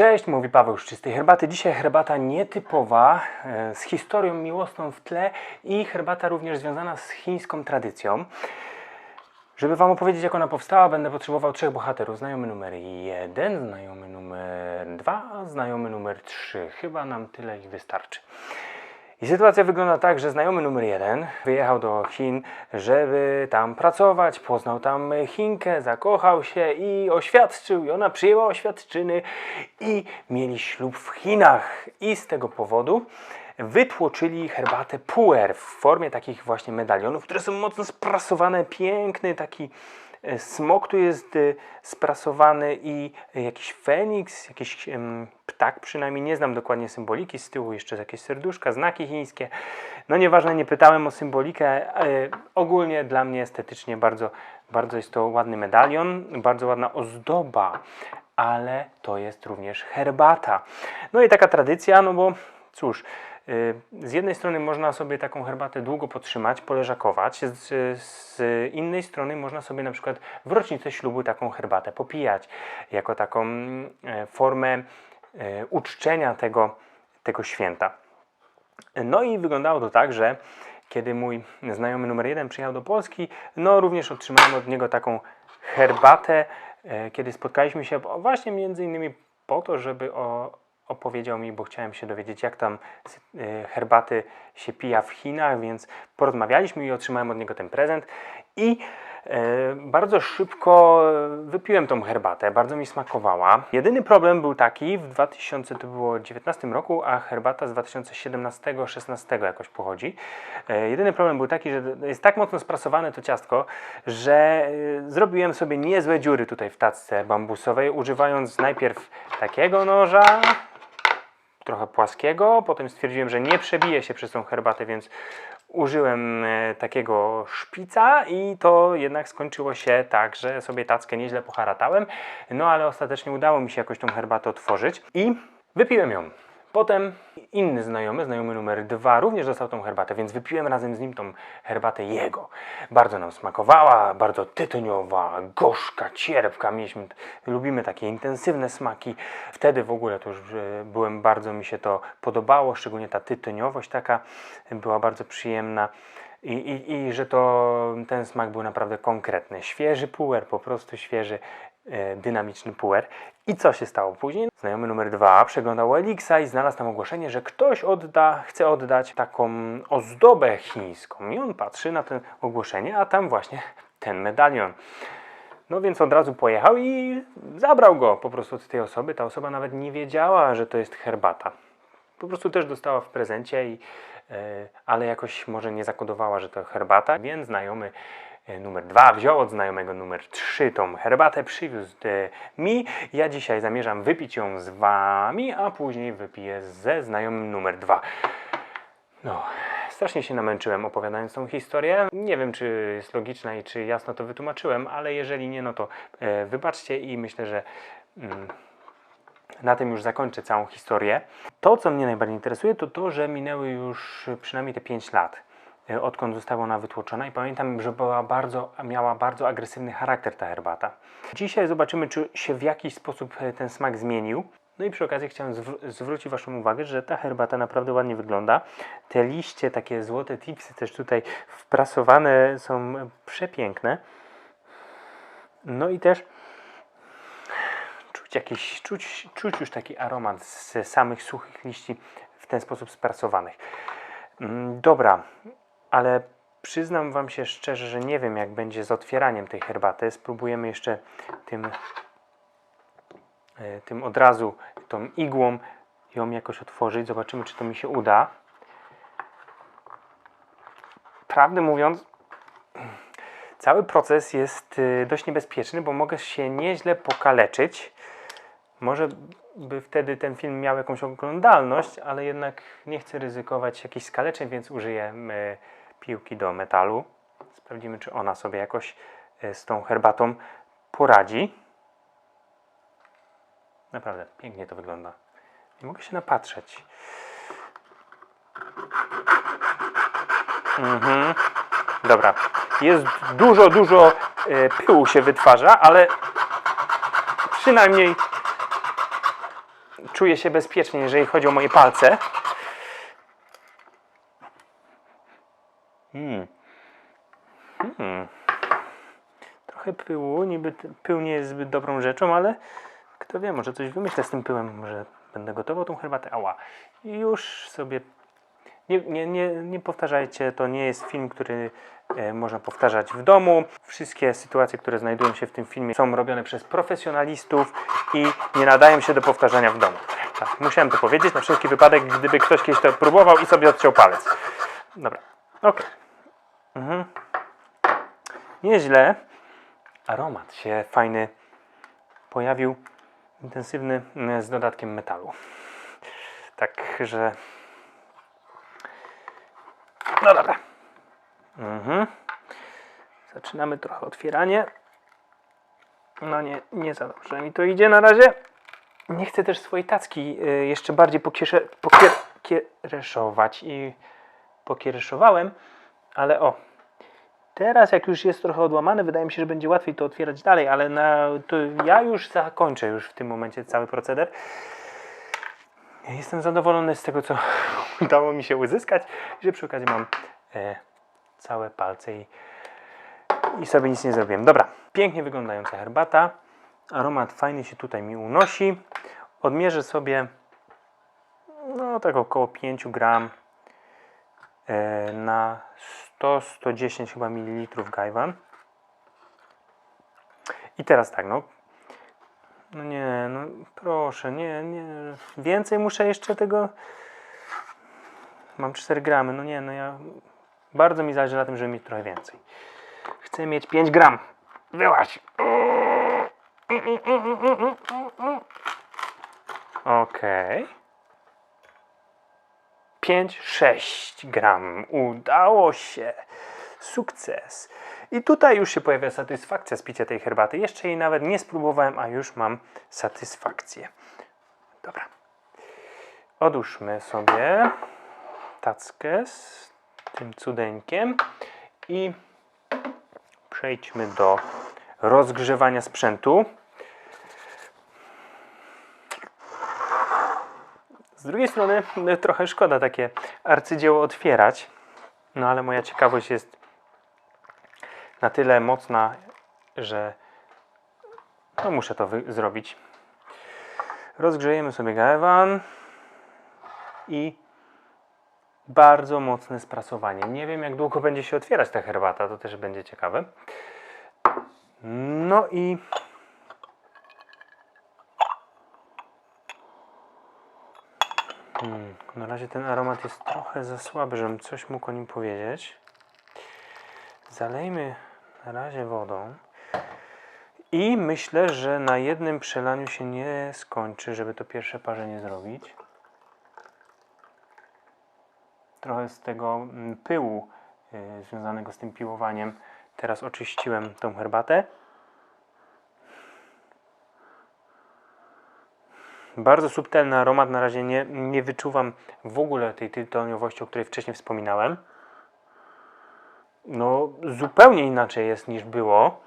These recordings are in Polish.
Cześć, mówi Paweł z Czystej Herbaty. Dzisiaj herbata nietypowa, e, z historią miłosną w tle i herbata również związana z chińską tradycją. Żeby Wam opowiedzieć, jak ona powstała, będę potrzebował trzech bohaterów. Znajomy numer jeden, znajomy numer dwa, znajomy numer trzy. Chyba nam tyle ich wystarczy. I sytuacja wygląda tak, że znajomy numer jeden wyjechał do Chin, żeby tam pracować, poznał tam Chinkę, zakochał się i oświadczył, i ona przyjęła oświadczyny i mieli ślub w Chinach. I z tego powodu wytłoczyli herbatę puer w formie takich właśnie medalionów, które są mocno sprasowane, piękny taki smok tu jest e, sprasowany i jakiś feniks, jakiś ptak przynajmniej, nie znam dokładnie symboliki, z tyłu jeszcze jakieś serduszka, znaki chińskie. No nieważne, nie pytałem o symbolikę, e, ogólnie dla mnie estetycznie bardzo, bardzo jest to ładny medalion, bardzo ładna ozdoba, ale to jest również herbata. No i taka tradycja, no bo cóż, z jednej strony można sobie taką herbatę długo podtrzymać, poleżakować, z, z innej strony można sobie na przykład w rocznicę ślubu taką herbatę popijać, jako taką e, formę e, uczczenia tego, tego święta. No i wyglądało to tak, że kiedy mój znajomy numer jeden przyjechał do Polski, no również otrzymałem od niego taką herbatę, kiedy spotkaliśmy się właśnie między innymi po to, żeby o, opowiedział mi, bo chciałem się dowiedzieć, jak tam e, herbaty się pija w Chinach, więc porozmawialiśmy i otrzymałem od niego ten prezent. I e, bardzo szybko wypiłem tą herbatę, bardzo mi smakowała. Jedyny problem był taki, w 2019 roku, a herbata z 2017-16 jakoś pochodzi. E, jedyny problem był taki, że jest tak mocno sprasowane to ciastko, że e, zrobiłem sobie niezłe dziury tutaj w tacce bambusowej, używając najpierw takiego noża, trochę płaskiego. Potem stwierdziłem, że nie przebije się przez tą herbatę, więc użyłem e, takiego szpica i to jednak skończyło się tak, że sobie tackę nieźle poharatałem. No ale ostatecznie udało mi się jakoś tą herbatę otworzyć i wypiłem ją. Potem inny znajomy, znajomy numer dwa, również dostał tą herbatę, więc wypiłem razem z nim tą herbatę jego. Bardzo nam smakowała, bardzo tytoniowa, gorzka, cierpka. Mieliśmy, lubimy takie intensywne smaki. Wtedy w ogóle to już e, byłem, bardzo mi się to podobało, szczególnie ta tytoniowość taka była bardzo przyjemna. I, i, I że to ten smak był naprawdę konkretny. Świeży puer, po prostu świeży, dynamiczny puer. I co się stało później? Znajomy numer dwa przeglądał Elixa i znalazł tam ogłoszenie, że ktoś odda, chce oddać taką ozdobę chińską. I on patrzy na to ogłoszenie, a tam właśnie ten medalion. No więc od razu pojechał i zabrał go po prostu od tej osoby. Ta osoba nawet nie wiedziała, że to jest herbata. Po prostu też dostała w prezencie, i, e, ale jakoś może nie zakodowała, że to herbata, więc znajomy e, numer dwa wziął od znajomego numer trzy tą herbatę, przywiózł e, mi. Ja dzisiaj zamierzam wypić ją z wami, a później wypiję ze znajomym numer dwa. No, strasznie się namęczyłem opowiadając tą historię. Nie wiem, czy jest logiczna i czy jasno to wytłumaczyłem, ale jeżeli nie, no to e, wybaczcie i myślę, że mm, na tym już zakończę całą historię. To, co mnie najbardziej interesuje, to to, że minęły już przynajmniej te 5 lat, e, odkąd została ona wytłoczona i pamiętam, że była bardzo, miała bardzo agresywny charakter ta herbata. Dzisiaj zobaczymy, czy się w jakiś sposób e, ten smak zmienił. No i przy okazji chciałem zwr- zwrócić Waszą uwagę, że ta herbata naprawdę ładnie wygląda. Te liście, takie złote tipsy też tutaj wprasowane są przepiękne. No i też czuć jakiś, czuć, czuć już taki aromat z samych suchych liści w ten sposób sprasowanych. Mm, Dobra, ale przyznam Wam się szczerze, że nie wiem jak będzie z otwieraniem tej herbaty. Spróbujemy jeszcze tym, e, tym od razu, tą igłą ją jakoś otworzyć. Zobaczymy, czy to mi się uda. Prawdę mówiąc, cały proces jest y, dość niebezpieczny, bo mogę się nieźle pokaleczyć. Może by wtedy ten film miał jakąś oglądalność, ale jednak nie chcę ryzykować jakichś skaleczeń, więc użyję y, piłki do metalu. Sprawdzimy, czy ona sobie jakoś y, z tą herbatą poradzi. Naprawdę, pięknie to wygląda. Nie mogę się napatrzeć. Mhm. Dobra. Jest dużo, dużo e, pyłu się wytwarza, ale przynajmniej czuję się bezpiecznie, jeżeli chodzi o moje palce. Hmm. Hmm. Trochę pyłu, niby pył nie jest zbyt dobrą rzeczą, ale kto wie, może coś wymyślę z tym pyłem, może będę gotował tą herbatę. Ała. I już sobie nie, nie, nie, nie powtarzajcie, to nie jest film, który e, można powtarzać w domu. Wszystkie sytuacje, które znajdują się w tym filmie są robione przez profesjonalistów i nie nadają się do powtarzania w domu. Tak, musiałem to powiedzieć na wszelki wypadek, gdyby ktoś kiedyś to próbował i sobie odciął palec. Dobra, okej. Mhm. Nieźle. Aromat się fajny pojawił, intensywny, mm, z dodatkiem metalu. Także no dobra. Mhm. Zaczynamy trochę otwieranie. No nie, nie za dobrze mi to idzie na razie. Nie chcę też swojej tacki y, jeszcze bardziej pokiereszować i pokiereszowałem, ale o. Teraz jak już jest trochę odłamane, wydaje mi się, że będzie łatwiej to otwierać dalej, ale na, ja już zakończę już w tym momencie cały proceder. Jestem zadowolony z tego, co udało mi się uzyskać, że przy okazji mam e, całe palce i, i sobie nic nie zrobiłem. Dobra, pięknie wyglądająca herbata. Aromat fajny się tutaj mi unosi. Odmierzę sobie no tak około 5 gram e, na 100-110 chyba mililitrów gajwan. I teraz tak, no no nie, no proszę, nie, nie. Więcej muszę jeszcze tego. Mam 4 gramy, no nie, no ja. Bardzo mi zależy na tym, żeby mieć trochę więcej. Chcę mieć 5 gram. Wyłaź. Okej. 5, 6 gram. Udało się. Sukces. I tutaj już się pojawia satysfakcja z picia tej herbaty. Jeszcze jej nawet nie spróbowałem, a już mam satysfakcję. Dobra. Odłóżmy sobie tackę z tym cudeńkiem i przejdźmy do rozgrzewania sprzętu. Z drugiej strony no, trochę szkoda takie arcydzieło otwierać, no ale moja ciekawość jest na tyle mocna, że no muszę to zrobić. Rozgrzejemy sobie gaewan i bardzo mocne sprasowanie. Nie wiem jak długo będzie się otwierać ta herbata, to też będzie ciekawe. No i Hmm, na razie ten aromat jest trochę za słaby, żebym coś mógł o nim powiedzieć. Zalejmy na razie wodą. I myślę, że na jednym przelaniu się nie skończy, żeby to pierwsze parzenie zrobić. Trochę z tego mm, pyłu y, związanego z tym piłowaniem teraz oczyściłem tą herbatę. Bardzo subtelny aromat, na razie nie, nie wyczuwam w ogóle tej tytoniowości, o której wcześniej wspominałem. No, zupełnie inaczej jest niż było.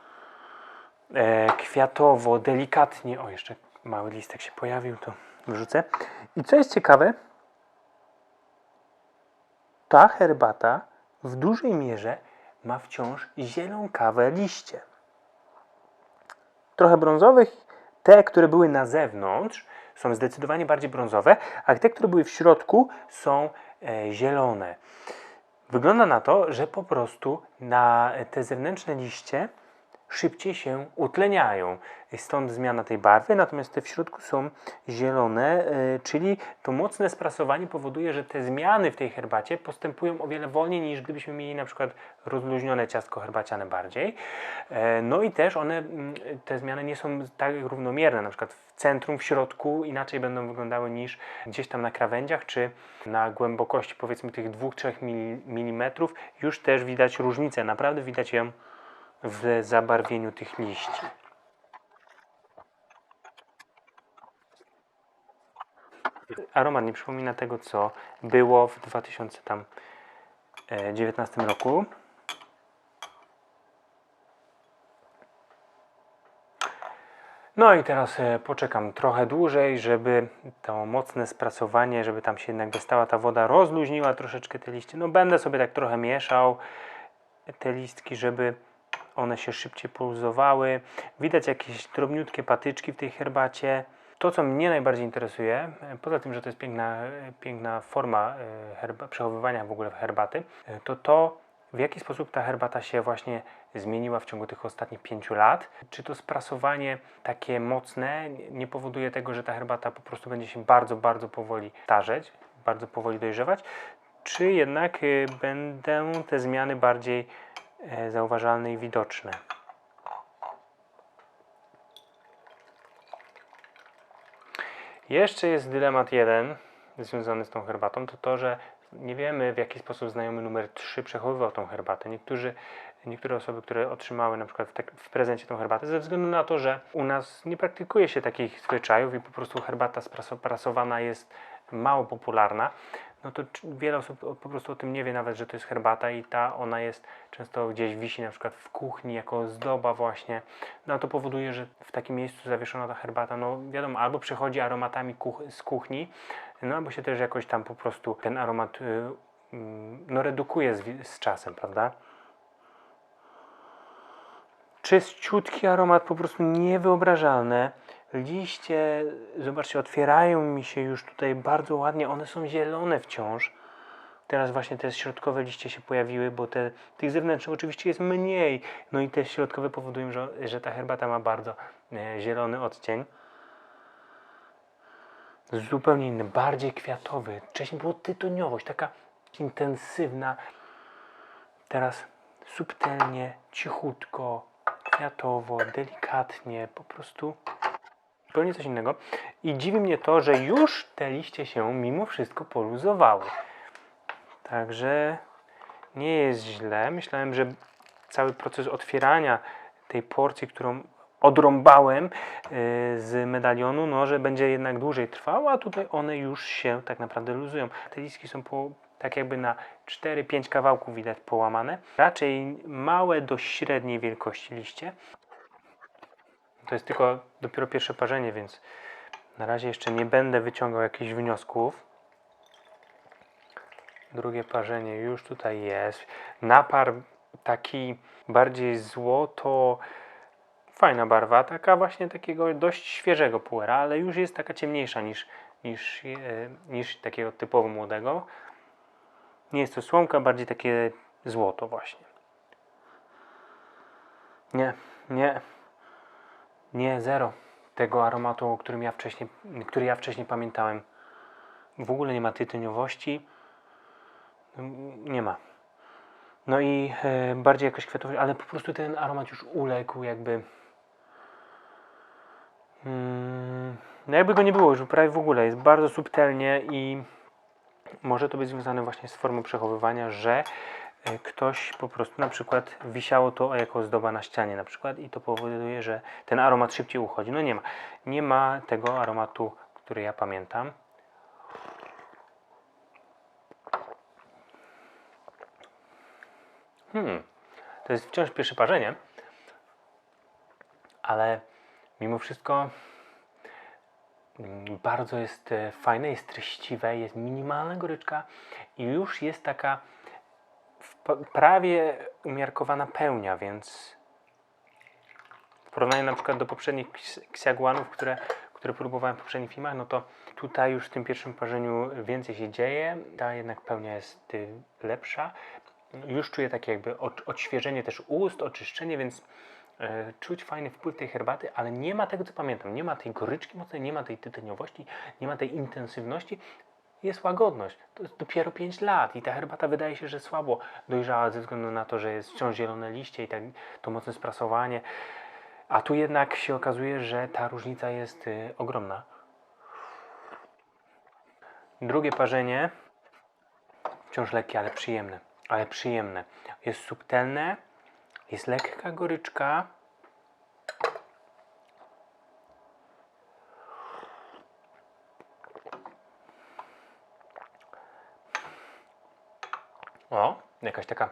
E, kwiatowo, delikatnie. O, jeszcze mały listek się pojawił, to wrzucę. I co jest ciekawe, ta herbata w dużej mierze ma wciąż zielonkawe liście. Trochę brązowych. Te, które były na zewnątrz, są zdecydowanie bardziej brązowe, a te, które były w środku, są e, zielone. Wygląda na to, że po prostu na te zewnętrzne liście szybciej się utleniają. Stąd zmiana tej barwy, natomiast te w środku są zielone, e, czyli to mocne sprasowanie powoduje, że te zmiany w tej herbacie postępują o wiele wolniej niż gdybyśmy mieli na przykład rozluźnione ciastko herbaciane bardziej. E, No i też one, te zmiany nie są tak równomierne, na przykład w centrum, w środku inaczej będą wyglądały niż gdzieś tam na krawędziach, czy na głębokości powiedzmy tych 2-3 mm. Już też widać różnicę, naprawdę widać ją w zabarwieniu tych liści. Aromat nie przypomina tego, co było w 2019 roku. No i teraz e, poczekam trochę dłużej, żeby to mocne sprasowanie, żeby tam się jednak dostała ta woda, rozluźniła troszeczkę te liście. No będę sobie tak trochę mieszał te listki, żeby one się szybciej poluzowały. Widać jakieś drobniutkie patyczki w tej herbacie. To, co mnie najbardziej interesuje, e, poza tym, że to jest piękna, e, piękna forma e, herba, przechowywania w ogóle herbaty, to to, w jaki sposób ta herbata się właśnie zmieniła w ciągu tych ostatnich pięciu lat. Czy to sprasowanie takie mocne nie powoduje tego, że ta herbata po prostu będzie się bardzo, bardzo powoli starzeć, bardzo powoli dojrzewać, czy jednak będą te zmiany bardziej zauważalne i widoczne? Jeszcze jest dylemat jeden związany z tą herbatą, to to, że nie wiemy w jaki sposób znajomy numer 3 przechowywał tą herbatę. Niektórzy, niektóre osoby, które otrzymały na przykład w, tak, w prezencie tą herbatę, ze względu na to, że u nas nie praktykuje się takich zwyczajów i po prostu herbata spraso- prasowana jest mało popularna, no to wiele osób po prostu o tym nie wie nawet, że to jest herbata i ta ona jest często gdzieś wisi na przykład w kuchni jako zdoba właśnie. No to powoduje, że w takim miejscu zawieszona ta herbata, no wiadomo, albo przychodzi aromatami kuch- z kuchni, no albo się też jakoś tam po prostu ten aromat y, mm, no redukuje z, z czasem, prawda? Czyściutki aromat, po prostu niewyobrażalne. Liście, zobaczcie, otwierają mi się już tutaj bardzo ładnie. One są zielone wciąż. Teraz właśnie te środkowe liście się pojawiły, bo te, tych zewnętrznych oczywiście jest mniej. No i te środkowe powodują, że, że ta herbata ma bardzo e, zielony odcień. Zupełnie inny, bardziej kwiatowy. Wcześniej było tytoniowość, taka intensywna. Teraz subtelnie, cichutko, kwiatowo, delikatnie, po prostu zupełnie coś innego. I dziwi mnie to, że już te liście się mimo wszystko poluzowały. Także nie jest źle. Myślałem, że cały proces otwierania tej porcji, którą odrąbałem yy, z medalionu, no, że będzie jednak dłużej trwał, a tutaj one już się tak naprawdę luzują. Te listki są po, tak jakby na 4-5 kawałków widać połamane. Raczej małe do średniej wielkości liście. To jest tylko dopiero pierwsze parzenie, więc na razie jeszcze nie będę wyciągał jakichś wniosków. Drugie parzenie już tutaj jest. Napar taki bardziej złoto, fajna barwa, taka właśnie takiego dość świeżego puera, ale już jest taka ciemniejsza niż, niż, e, niż takiego typowo młodego. Nie jest to słomka, bardziej takie złoto właśnie. Nie, nie, nie, zero tego aromatu, o którym ja wcześniej, który ja wcześniej pamiętałem. W ogóle nie ma tytoniowości. Nie ma. No i e, bardziej jakoś kwiatowy, ale po prostu ten aromat już uległ, jakby. Mm, no jakby go nie było już prawie w ogóle. Jest bardzo subtelnie i może to być związane właśnie z formą przechowywania, że ktoś po prostu na przykład wisiało to jako ozdoba na ścianie na przykład i to powoduje, że ten aromat szybciej uchodzi. No nie ma. Nie ma tego aromatu, który ja pamiętam. Hmm. To jest wciąż pierwsze parzenie, ale mimo wszystko mm, bardzo jest e, fajne, jest treściwe, jest minimalna goryczka i już jest taka prawie umiarkowana pełnia, więc w porównaniu na przykład do poprzednich ks- ksiagłanów, które, które próbowałem w poprzednich filmach, no to tutaj już w tym pierwszym parzeniu więcej się dzieje, ta jednak pełnia jest y, lepsza. Już czuję takie jakby od, odświeżenie też ust, oczyszczenie, więc e, czuć fajny wpływ tej herbaty, ale nie ma tego, co pamiętam. Nie ma tej goryczki mocnej, nie ma tej tytoniowości, nie ma tej intensywności. Jest łagodność. To jest dopiero 5 lat i ta herbata wydaje się, że słabo dojrzała ze względu na to, że jest wciąż zielone liście i tak to mocne sprasowanie. A tu jednak się okazuje, że ta różnica jest y, ogromna. Drugie parzenie wciąż lekkie, ale przyjemne. Ale przyjemne. Jest subtelne, jest lekka goryczka. O, jakaś taka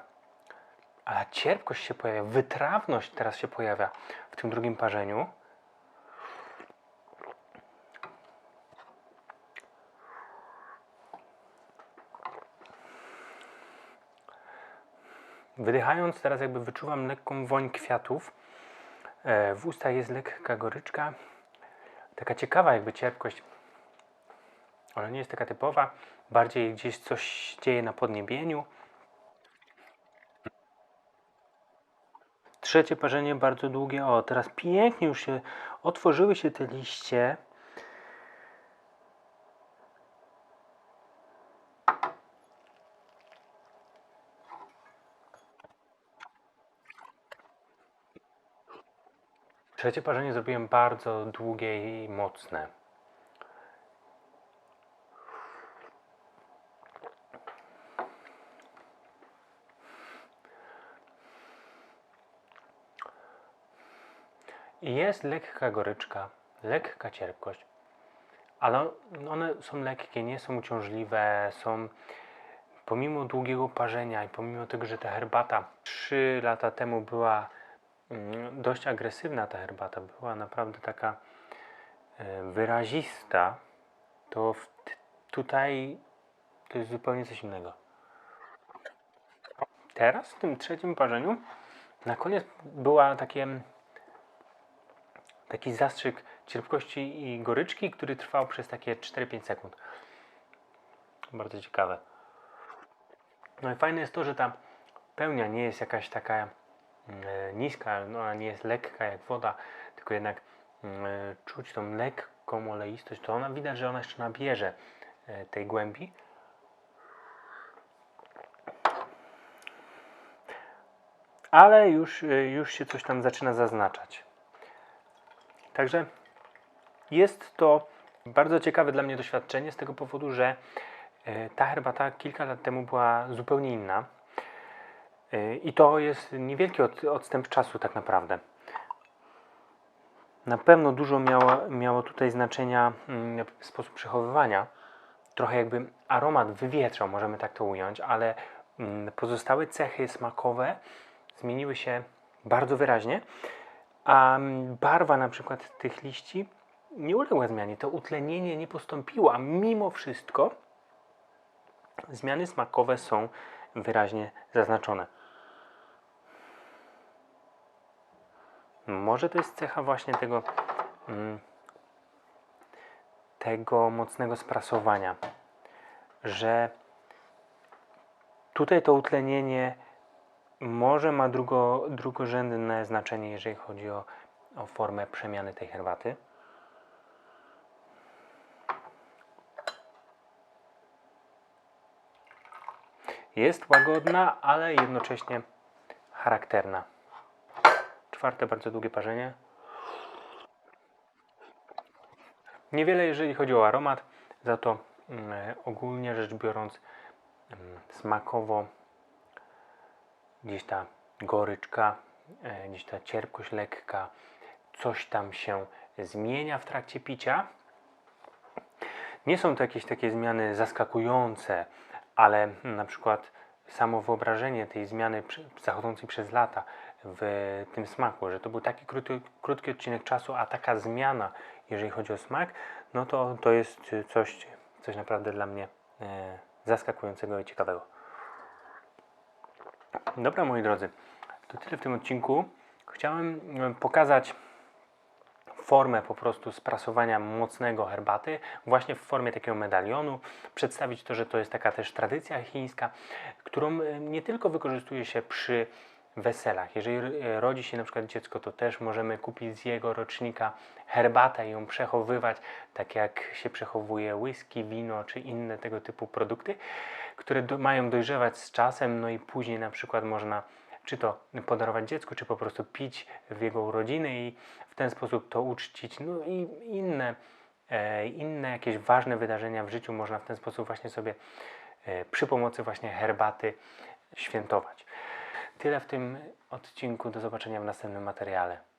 ale cierpkość się pojawia, wytrawność teraz się pojawia w tym drugim parzeniu. Wydychając teraz jakby wyczuwam lekką woń kwiatów. E, w ustach jest lekka goryczka. Taka ciekawa jakby cierpkość. Ona nie jest taka typowa. Bardziej gdzieś coś dzieje na podniebieniu. Trzecie parzenie bardzo długie. O, teraz pięknie już się otworzyły się te liście. Trzecie parzenie zrobiłem bardzo długie i mocne. Jest lekka goryczka, lekka cierpkość, ale one są lekkie, nie są uciążliwe, są pomimo długiego parzenia i pomimo tego, że ta herbata 3 lata temu była mm, dość agresywna, ta herbata była naprawdę taka e, wyrazista, to tutaj to jest zupełnie coś innego. Teraz w tym trzecim parzeniu na koniec była takie taki zastrzyk cierpkości i goryczki, który trwał przez takie 4-5 sekund. Bardzo ciekawe. No i fajne jest to, że ta pełnia nie jest jakaś taka e, niska, no, nie jest lekka jak woda, tylko jednak mm, e, czuć tą lekką oleistość, to ona widać, że ona jeszcze nabierze e, tej głębi. Ale już, już się coś tam zaczyna zaznaczać. Także jest to bardzo ciekawe dla mnie doświadczenie z tego powodu, że e, ta herbata kilka lat temu była zupełnie inna. E, I to jest niewielki od, odstęp czasu tak naprawdę. Na pewno dużo miało, miało tutaj znaczenia mm, sposób przechowywania. Trochę jakby aromat wywietrzał, możemy tak to ująć, ale mm, pozostałe cechy smakowe zmieniły się bardzo wyraźnie a mm, barwa na przykład tych liści nie uległa zmianie. To utlenienie nie postąpiło, a mimo wszystko zmiany smakowe są wyraźnie zaznaczone. Może to jest cecha właśnie tego, mm, tego mocnego sprasowania, że tutaj to utlenienie może ma drugo, drugorzędne znaczenie, jeżeli chodzi o, o formę przemiany tej herbaty. Jest łagodna, ale jednocześnie charakterna. Czwarte, bardzo długie parzenie. Niewiele, jeżeli chodzi o aromat, za to mm, ogólnie rzecz biorąc, mm, smakowo gdzieś ta goryczka, e, gdzieś ta cierpkość lekka, coś tam się zmienia w trakcie picia. Nie są to jakieś takie zmiany zaskakujące, ale na przykład samo wyobrażenie tej zmiany zachodzącej przez lata w tym smaku, że to był taki krótki, krótki odcinek czasu, a taka zmiana, jeżeli chodzi o smak, no to to jest coś, coś naprawdę dla mnie e, zaskakującego i ciekawego. Dobra, moi drodzy, to tyle w tym odcinku. Chciałem e, pokazać formę po prostu sprasowania mocnego herbaty, właśnie w formie takiego medalionu, przedstawić to, że to jest taka też tradycja chińska, którą e, nie tylko wykorzystuje się przy weselach. Jeżeli e, rodzi się na przykład dziecko, to też możemy kupić z jego rocznika herbatę i ją przechowywać, tak jak się przechowuje whisky, wino czy inne tego typu produkty, które do, mają dojrzewać z czasem, no i później na przykład można czy to podarować dziecku, czy po prostu pić w jego urodziny i w ten sposób to uczcić. No i inne, e, inne jakieś ważne wydarzenia w życiu można w ten sposób właśnie sobie e, przy pomocy właśnie herbaty świętować. Tyle w tym odcinku. Do zobaczenia w następnym materiale.